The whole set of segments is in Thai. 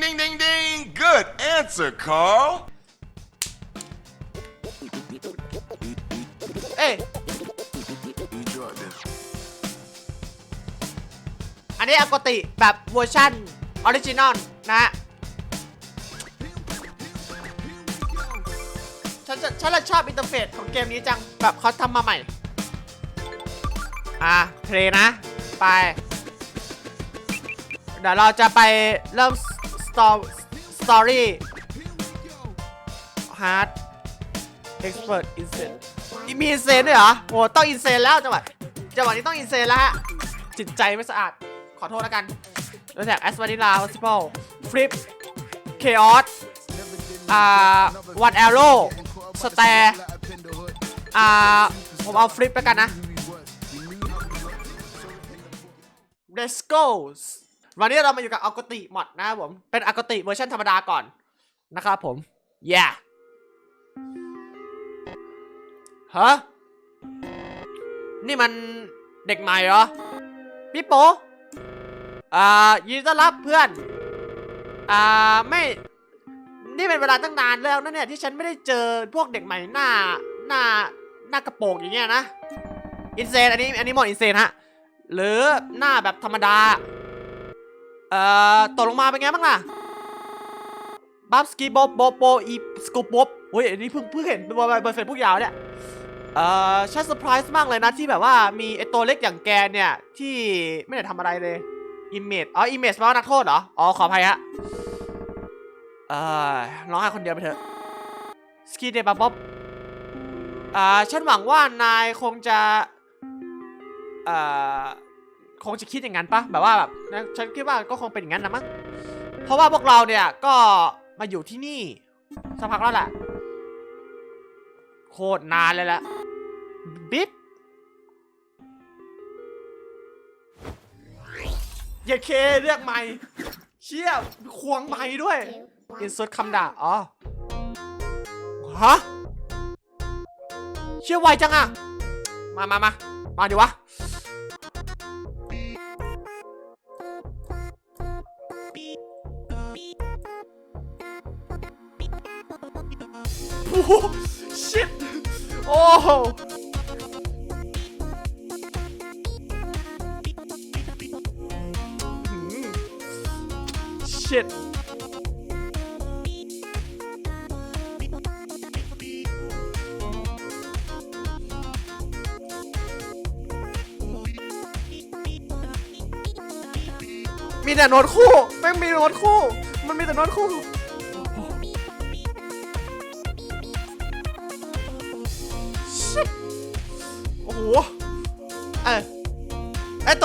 ding, ding, ding, ding. Good answer, Carl. เอ้ยอันนี้ปกติแบบเวอร์ชันออริจินอลนะฮะฉันจะฉันลยชอบอินเทอร์เฟซของเกมนี้จัง แบบเขาทำมาใหม่ อะเพลนะ ไป เดี๋ยวเราจะไปเริ่ม สตอสตอรี่ฮาร์ดเอ็กซ์เพรสอินเซนมีอินเซนด้วยเหรอโอ้ต้องอินเซนแล้วจังหวะจังหวะนี้ต้องอินเซนแล้วฮะจิตใจไม่สะอาด ขอโทษแล้วกันแล้วแท็กแอสวานิลาโอซิพอลฟลิปเคออสอ่าวันแอโร่สแตร์อ่าผมเอาฟลิปแล้วกันนะ Let's go วันนี้เรามาอยู่กับอากติมอดนะครับผม เป็นอากติเวอร์ชันธรรมดาก่อนนะครับผม yeah ฮะ นี่มันเด็กใหม่เหรอ พี่โปอ่า ยินดีต้อนรับเพื่อน อ่า ไม่ นี่เป็นเวลาตั้งนานแล้วนะเนี่ยที่ฉันไม่ได้เจอพวกเด็กใหม่หน้า หน้า หน้ากระโปรงอย่างเงี้ยนะ อินเซนอันนี้ อันนี้หมดอินเซนฮะ หรือหน้าแบบธรรมดา เอ่อตกลงมาเป็นไงบ้างล่ะบัฟสกีโบโบโบอีสกูบ๊บโอ้ยอันนี้เพิ่งเพิ่งเห็นบนบเฟซบุ๊กยาวเนี่ยเอ่อฉันเซอร์ไพรส์มากเลยนะที่แบบว่ามีไอตัวเล็กอย่างแกเนี่ย ที่ไม่ได้ทำอะไรเลยอิมเมจอ๋ออิมเมจแปลว่านักโทษเหรอ อ๋อ ขออภัยฮะเอ่อร้องไห้คนเดียวไปเถอะสกีเดบับบ๊อบอ่าฉันหวังว่านายคงจะเอ่อ คงจะคิดอย่างนั้นปะแบบว่าแบบนะฉันคิดว่าก็คงเป็นอย่างนั้นนะมั้งเพราะว่าพวกเราเนี่ยก็มาอยู่ที่นี่สักพักแล้วแหละโคตรนานเลยแหละบิ๊บอย่าเคเรียกไม่เชี่ยควงไม่ด้วยอินเสิร์ตคำด่าอ๋อฮะเชี่ยไวจังอะมามามามาดิวะ โอ้โห shit โอ้โหหืม shit มีแต่โน้ตคู่แม่งมีโน้ตคู่ มันมีแต่โน้ตคู่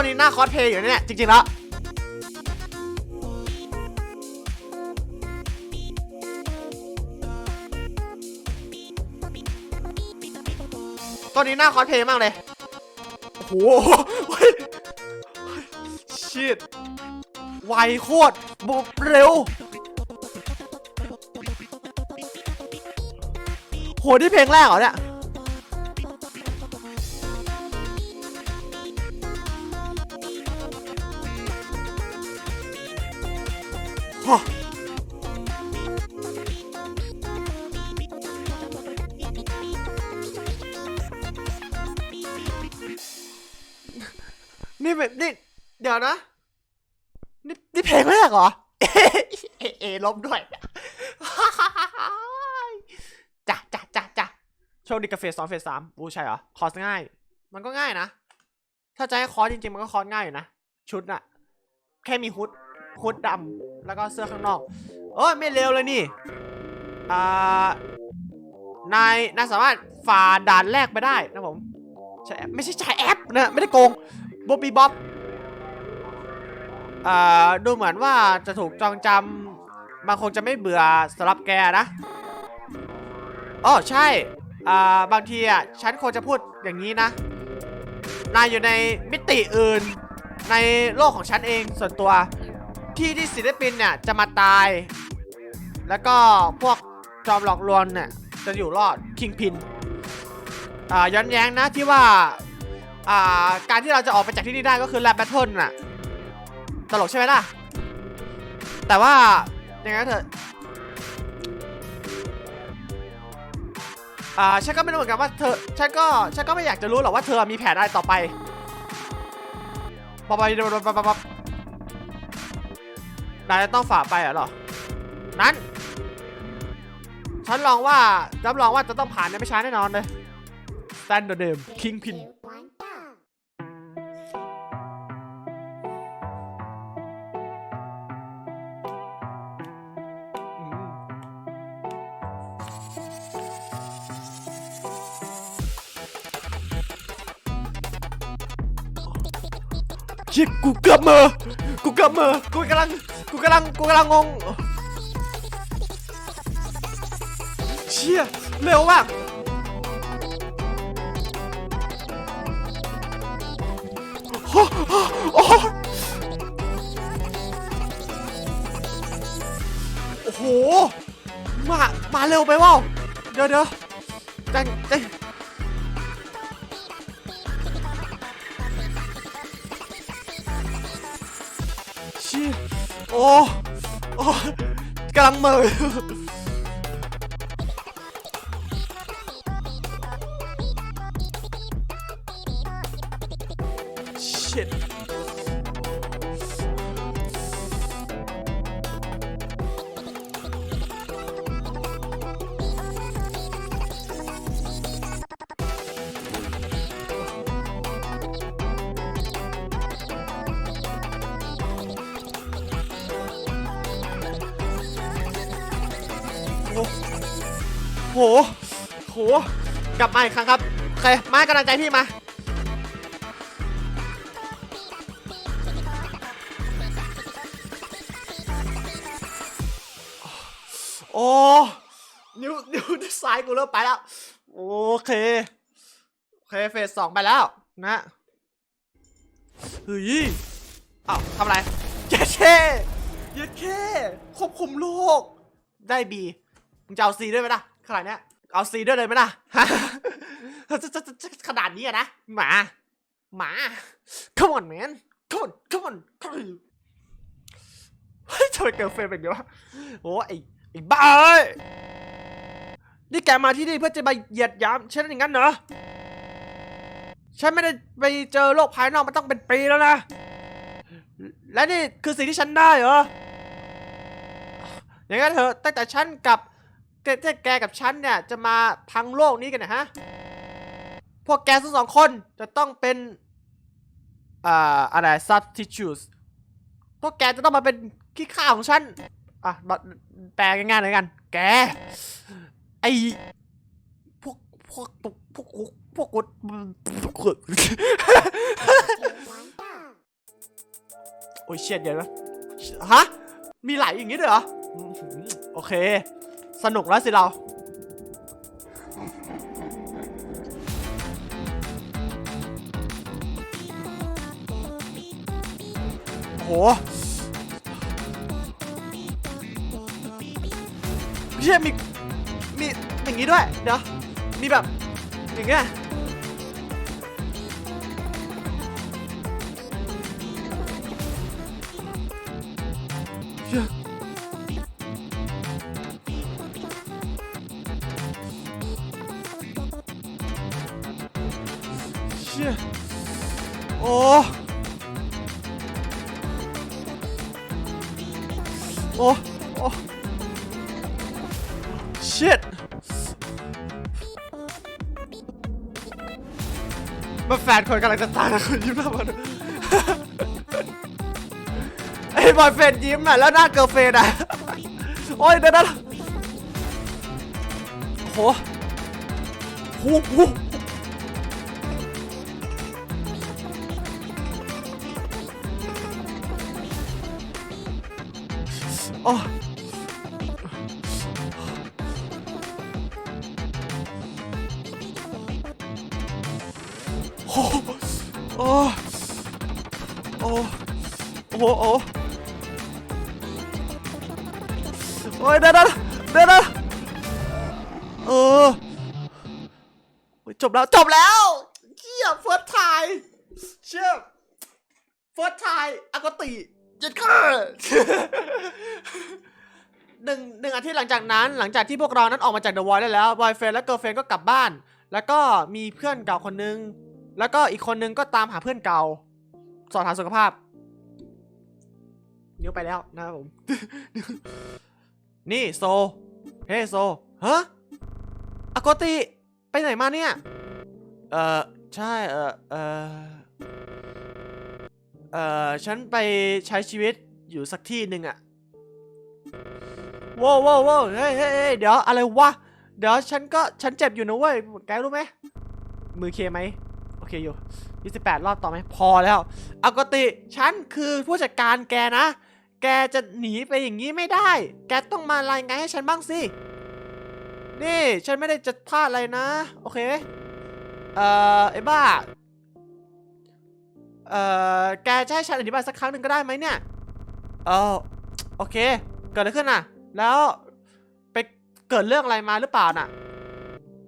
ตัวนี้หน้าคอสเพลย์อยู่เนี่ยจริงๆแล้วตัวนี้หน้าคอสเพลย์มากเลยโอ้โหเฮ้ยชิดไวโคตรบุบเร็วโหนี่เพลงแรกเหรอเนี่ย นี่นี่เพลงแรกเหรอเอเอเอลบด้วยจ้ะจ้ะจ้ะจ้ะโชคดีกับเฟสสองเฟสสามบูใช่เหรอ คอสง่าย มันก็ง่ายนะ ถ้าจะให้คอร์สจริงๆ มันก็คอสง่ายอยู่นะ ชุดน่ะ แค่มีฮุดฮุดดำแล้วก็เสื้อข้างนอก โอ้ไม่เร็วเลยนี่ อ่า นาย นายสามารถฝ่าด่านแรกไปได้นะผมใช่ไม่ใช่ใช้แอปนะ ไม่ได้โกงบ๊อบบี้บ๊อบ อ่าดูเหมือนว่าจะถูกจองจำมันคงจะไม่เบื่อสำหรับแกนะอ๋อใช่อ่าบางทีอะฉันคงจะพูดอย่างนี้นะนายอยู่ในมิติอื่น ในโลกของฉันเองส่วนตัวที่ที่ศิลปินเนี่ยจะมาตาย แล้วก็พวกจอมหลอกลวงเนี่ยจะอยู่รอดคิงพินอ่าย้อนแย้งนะที่ว่าอ่าการที่เราจะออกไปจากที่นี่ได้ก็คือแลบแบทเทิลน่ะ ตลกใช่ไหมล่ะ แต่ว่ายังไงก็เถอะอ่าฉันก็ไม่รู้เหมือนกันว่าเธอฉันก็ฉันก็ไม่อยากจะรู้หรอกว่าเธอมีแผนอะไรต่อไปปะปปะปปปนายจะต้องฝ่าไปเหรอ นั้น ฉันลองว่ารับรองว่าจะต้องผ่านในไม่ช้าแน่นอนเลย Stand the name Kingpin ชี่ยกูเกือบเมอกูเกือบเมอกูกำลัง กูกำลัง กูกำลังงง เชี่ย เร็วมากโอ้โหโอ้โหโอ้โหมา มาเร็วไปว่าเดี๋ยวเดี๋ยวจังจัง โอ้ โอ้กำลังเหมอ โหโหกลับมาอีกครั้งครับโอเคมากำลังใจพี่มาโอ้นิ้วนิ้วด้านซ้ายกูเริ่มไปแล้ว โอเค โอเคเฟสสองไปแล้วนะเฮ้ยอ้าวทำอะไรเย้เช่เย้เช่ควบคุมโลก ได้บีมึงจะเอาซีด้วยไหมล่ะ ขนาดเนี้ยเอาซีด้วยเลยไหมล่ะฮะจะจะจะจะขนาดนี้อะนะ หมา หมา come on man come on come on come on เฮ้ยทำไมเกิร์ลเฟรมเป็นอย่างนี้วะโอ้ไอ้ไอ้บ้าเอ้ยนี่แกมาที่นี่เพื่อจะมาเหยียดหยามฉันอย่างนั้นเหรอ ฉันไม่ได้ไปเจอโลกภายนอกมาต้องเป็นปีแล้วนะ และนี่คือสิ่งที่ฉันได้เหรอ อย่างนั้นเถอะตั้งแต่ฉันกับ แกแกกับฉันเนี่ยจะมาพังโลกนี้กันนะฮะ พวกแกทั้งสองคนจะต้องเป็นอ่าอะไร substitutes พวกแกจะต้องมาเป็นขี้ข้าของฉัน อะแปลง่ายๆเลยกัน แก ไอพวกพวกพวกพวกพวกพวกโอ้ยเชียดเดี๋ยวนะฮะ มีไหลอย่างงี้ด้วยเหรอ โอเค สนุกแล้วสิเรา โหเชี่ยมี มี อย่างนี้ด้วย เดี๋ยว มีแบบ อย่างเงี้ย นกำลังจะตายแล้วคนยิ้มหน้ามันไอ้บอยเฟนยิ้มอะแล้วหน้าเกิร์ลเฟนอะโอ้ยเดี๋ยวนะโหโหโหโอ้โอ้ โอ้โอ้โอ้โอ้โอ้ยเดี๋ยวเดี๋ยวเดี๋ยวเออจบแล้วจบแล้วเชี่ยเฟิร์สไทยเชี่ยเฟิร์สไทยอากติยัดข้าหนึ่งหนึ่งอาทิตย์หลังจากนั้น หลังจากที่พวกเรานั้นออกมาจากเดอะวอยได้แล้วบอยเฟนและเกิร์ลเฟนก็กลับบ้าน แล้วก็มีเพื่อนเก่าคนนึง แล้วก็อีกคนนึงก็ตามหาเพื่อนเก่า สอบถามสุขภาพ นิ้วไปแล้วนะครับผม นี่โซ เฮ้โซฮะอากติ ไปไหนมาเนี่ย เออใช่ เออเออเออฉันไปใช้ชีวิตอยู่สักที่หนึ่งอะว้าวว้าววเฮ้ยเฮ้ยเฮเดี๋ยวอะไรวะ เดี๋ยวฉันก็ฉันเจ็บอยู่นะเว้ย แกรู้ไหม มือเคไหม เคอยู่ 28 รอบต่อไหมพอแล้วอากติฉันคือผู้จัดการแกนะ แกจะหนีไปอย่างนี้ไม่ได้ แกต้องมารายงานให้ฉันบ้างสิ นี่ฉันไม่ได้จะพลาดอะไรนะ โอเค เอ่อไอ้บ้า เอ่อแกจะให้ฉันอธิบายสักครั้งหนึ่งก็ได้ไหมเนี่ย เออโอเค เกิดอะไรขึ้นน่ะ แล้วไปเกิดเรื่องอะไรมาหรือเปล่าน่ะ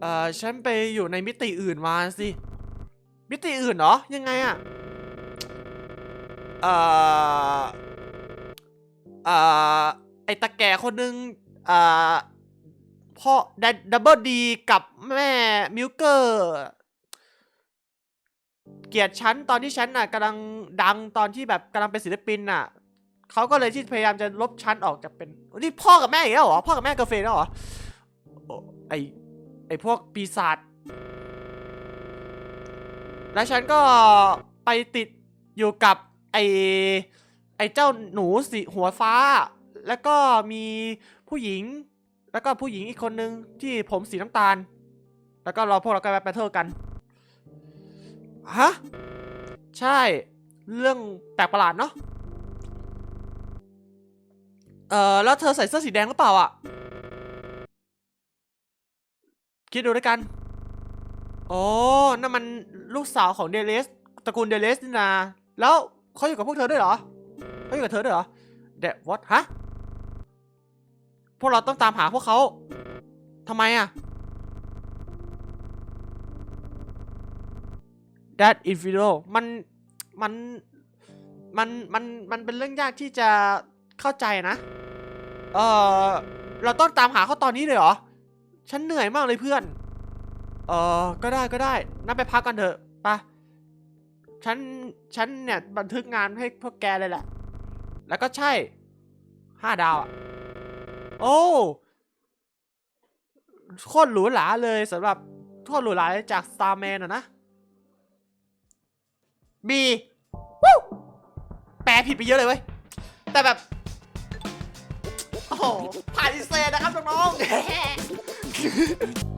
เอ่อ ฉันไปอยู่ในมิติอื่นมาสิ มิติอื่นเหรอ ยังไงอะเอ่อเอ่อไอตะแก่คนหนึ่งเอ่อพ่อดับเบิลดีกับแม่มิลเกอร์ เกลียดฉันตอนที่ฉันน่ะกำลังดังตอนที่แบบกำลังเป็นศิลปินน่ะเขาก็เลยที่พยายามจะลบฉันออกจากเป็นนี่พ่อกับแม่อีกแล้วเหรอพ่อกับแม่กาเฟแล้วเหรอไอไอพวกปีศาจ แล้วฉันก็ไปติดอยู่กับไอไอเจ้าหนูสีหัวฟ้า แล้วก็มีผู้หญิง แล้วก็ผู้หญิงอีกคนนึงที่ผมสีน้ำตาล แล้วก็เราพวกเราก็ไปแบทเทิลกันฮะใช่ เรื่องแปลกประหลาดเนาะเออแล้วเธอใส่เสื้อสีแดงหรือเปล่าอะ คิดดูด้วยกัน โอ้นั่นมันลูกสาวของเดเลสตระกูลเดเลสนี่นา แล้วเขาอยู่กับพวกเธอด้วยเหรอเขาอยู่กับเธอด้วยเหรอเดวอตฮะ พวกเราต้องตามหาพวกเขาทำไมอะ that individual มัน มัน มัน มัน มันเป็นเรื่องยากที่จะเข้าใจนะ เออเราต้องตามหาเขาตอนนี้เลยเหรอ ฉันเหนื่อยมากเลยเพื่อน เออก็ได้ก็ได้นั่นไปพักกันเถอะปะฉันฉันเนี่ยบันทึกงานให้พวกแกเลยแหละ แล้วก็ใช่ห้าดาวอะโอ้โคตรหรูหราเลยสำหรับโคตรหรูหราจาก Starman อะนะมีวู้แปลผิดไปเยอะเลยเว้ย แต่แบบ โอ้โหผ่านอินเซนนะครับน้องๆ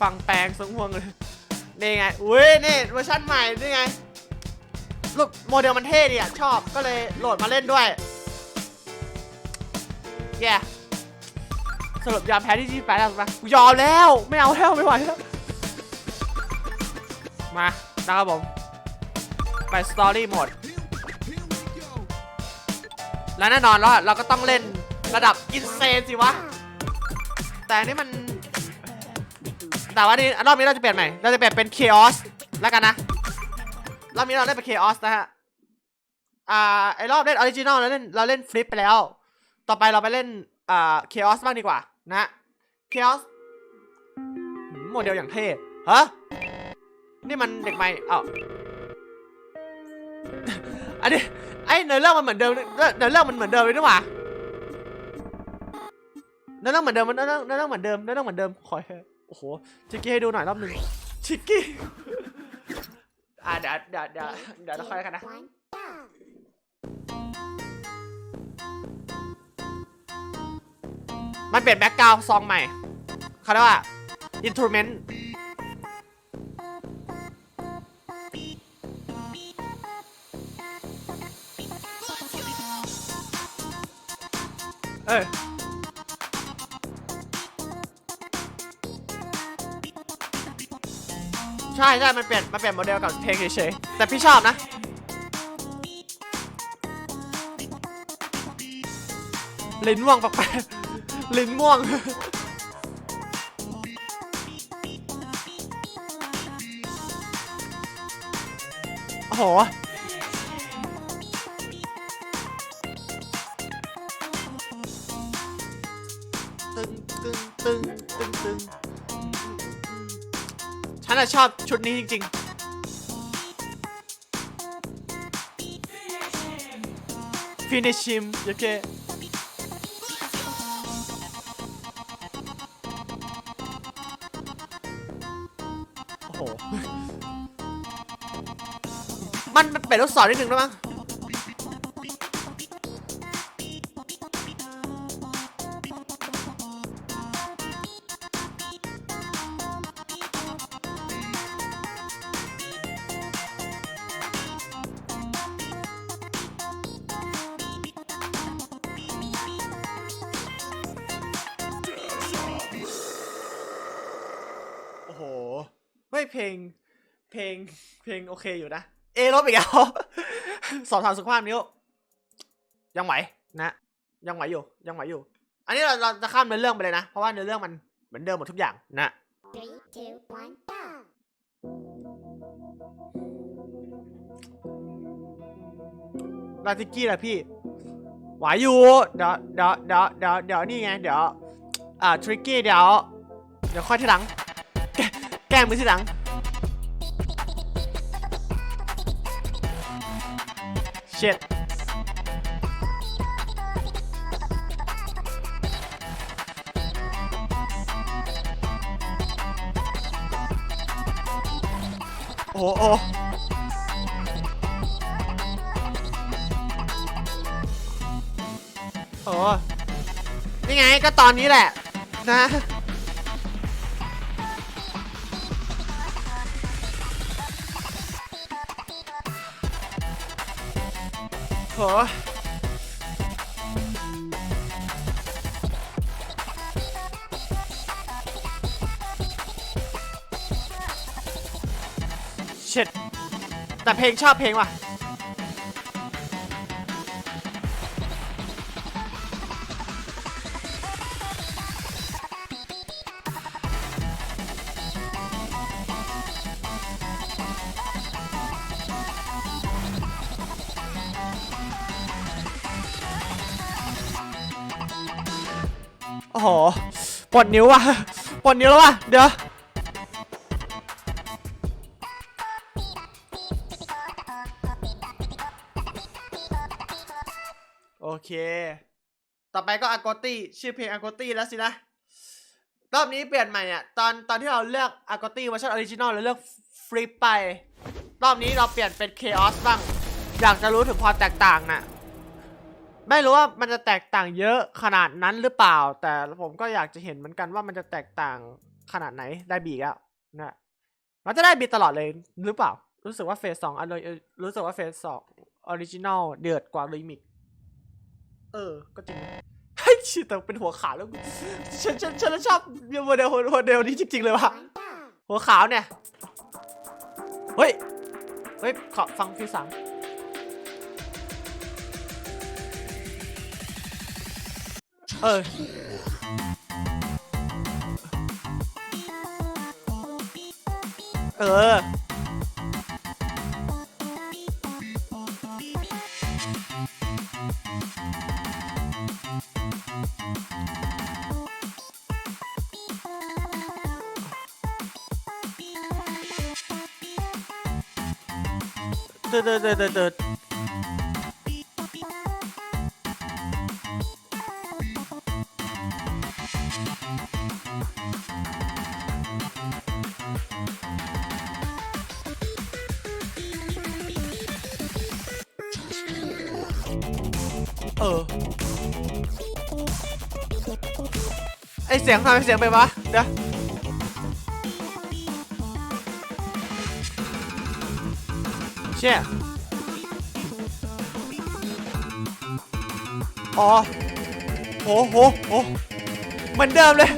ฟังแปลงสงห่วงเลยนี่ไงอุ้ยนี่เวอร์ชันใหม่นี่ไงลูกโมเดลมันเท่ดีอะชอบก็เลยโหลดมาเล่นด้วยแย่สรุปยอมแพ้ที่ที่แปดแล้วปะกูยอมแล้วไม่เอาแล้วไม่ไหวแล้วมานะครับผมไปสตอรี่โหมดและแน่นอนแล้วเราก็ต้องเล่นระดับอินเซนสิวะ แต่นี่มัน แต่ว่านี่รอบนี้เราจะเปลี่ยนใหม่ เราจะเปลี่ยนเป็น Chaos แล้วกันนะ รอบนี้เราเล่นเป็น Chaos นะฮะ อ่า ไอรอบเล่นออริจินอลเราเล่น เราเล่นฟลิปไปแล้ว ต่อไปเราไปเล่น อ่า Chaos บ้างดีกว่า นะฮะ Chaos โมเดลอย่างเท่ฮะ นี่มันเด็กใหม่เอ้าอันนี้ไอ้เนื้อเรื่องมันเหมือนเดิมเนื้อเรื่องมันเหมือนเดิมเลยนี่หว่าเนื้อเรื่องเหมือนเดิมเนื้อเรื่องเนื้อเรื่องเหมือนเดิมเนื้อเรื่องเหมือนเดิมขอให้ โอ้โหชิกกี้ให้ดูหน่อยรอบหนึ่งชิกกี้อ่าเดี๋ยวเดี๋ยวเดี๋ยวเดี๋ยวเราค่อยกันนะมันเปลี่ยนแบ็กกราวด์ซองใหม่เขาเรียกว่าอินทรูเมนต์เอ้ย ใช่ใช่มันเปลี่ยนมันเปลี่ยนโมเดลกับเพลงเฉยๆแต่พี่ชอบนะลิ้นม่วงแปลกๆลิ้นม่วงโห ฉันอะชอบชุดนี้จริง ๆฟินิชิมโอเคโอ้โห มันเป็นลูกศรนิดนึงแล้วมั้ง ไม่เพลง เพลง เพลงโอเคอยู่นะ เอลบอีกแล้วสอบถามสุขภาพนิ้ว ยังไหวนะ ยังไหวอยู่ ยังไหวอยู่ อันนี้เราเราจะข้ามเนื้อเรื่องไปเลยนะ เพราะว่าเนื้อเรื่องมันเหมือนเดิมหมดทุกอย่างนะ Three, two, one, go! ลาติกี้แหละพี่ ไหวอยู่ เดี๋ยวเดี๋ยวเดี๋ยวเดี๋ยวเดี๋ยวนี่ไง เดี๋ยว อ่า ทริกกี้ เดี๋ยว เดี๋ยวค่อยทีหลัง แกแกล้งมือทีหลัง เช็ดโอ้โอ้โอ้นี่ไงก็ตอนนี้แหละนะ หเช็ดแต่เพลงชอบเพลงว่ะ ปวดนิ้วว่ะปวดนิ้วแล้วว่ะเดี๋ยวโอเค ต่อไปก็อากตี้ชื่อเพลงอากตี้แล้วสินะ รอบนี้เปลี่ยนใหม่อะตอนตอนที่เราเลือกอากตี้เวอร์ชันออริจินอลเราเลือกฟลิปไป รอบนี้เราเปลี่ยนเป็นเคออสบ้าง อยากจะรู้ถึงความแตกต่างน่ะ ไม่รู้ว่ามันจะแตกต่างเยอะขนาดนั้นหรือเปล่า แต่ผมก็อยากจะเห็นเหมือนกันว่ามันจะแตกต่างขนาดไหนได้บีแล้วนะเราจะได้บีตลอดเลยหรือเปล่า รู้สึกว่าเฟสสองอันเลยรู้สึกว่าเฟสสองออริจินอลเดือดกว่ารีมิกเออ ก็จริงเฮ้ยชิแต่เป็นหัวขาวแล้วฉันฉันฉันชอบโมเดลโมเดลนี้จริงๆเลยว่ะหัวขาวเนี่ย เฮ้ย เฮ้ยขอฟังฟิวสัง เออ เออ เดินเดินเดินเดิน เดินเออ ไอเสียงทำไมเสียงไปนวะ เดี๋ยว เชี่ยอ๋อโหโหโห เหมือนเดิมเลย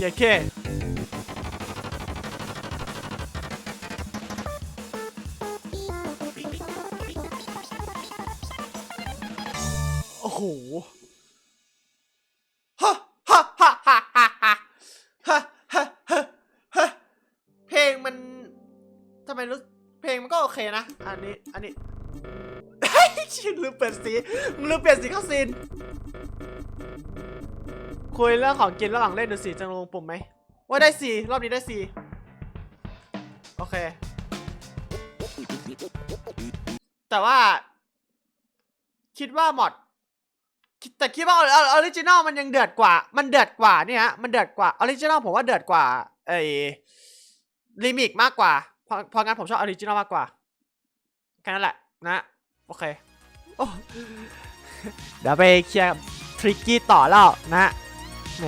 อย่าแค่ นสีเข้าซีนคุยเรื่องของกินระหว่างเล่นดูสิจะลงปุ่มไหมว่าได้สี่รอบนี้ได้สี่โอเค แต่ว่า คิดว่าหมดแต่คิดว่าออริจินอลมันยังเดือดกว่า มันเดือดกว่าเนี่ยฮะมันเดือดกว่าออริจินอลผมว่าเดือดกว่าไอ้ลิมิกมากกว่าเพราะเพราะงั้นผมชอบออริจินอลมากกว่าแค่นั้นแหละนะ โอเคโอ้ เดี๋ยวไปเคลียร์ทริกกี้ต่อแล้วนะแหม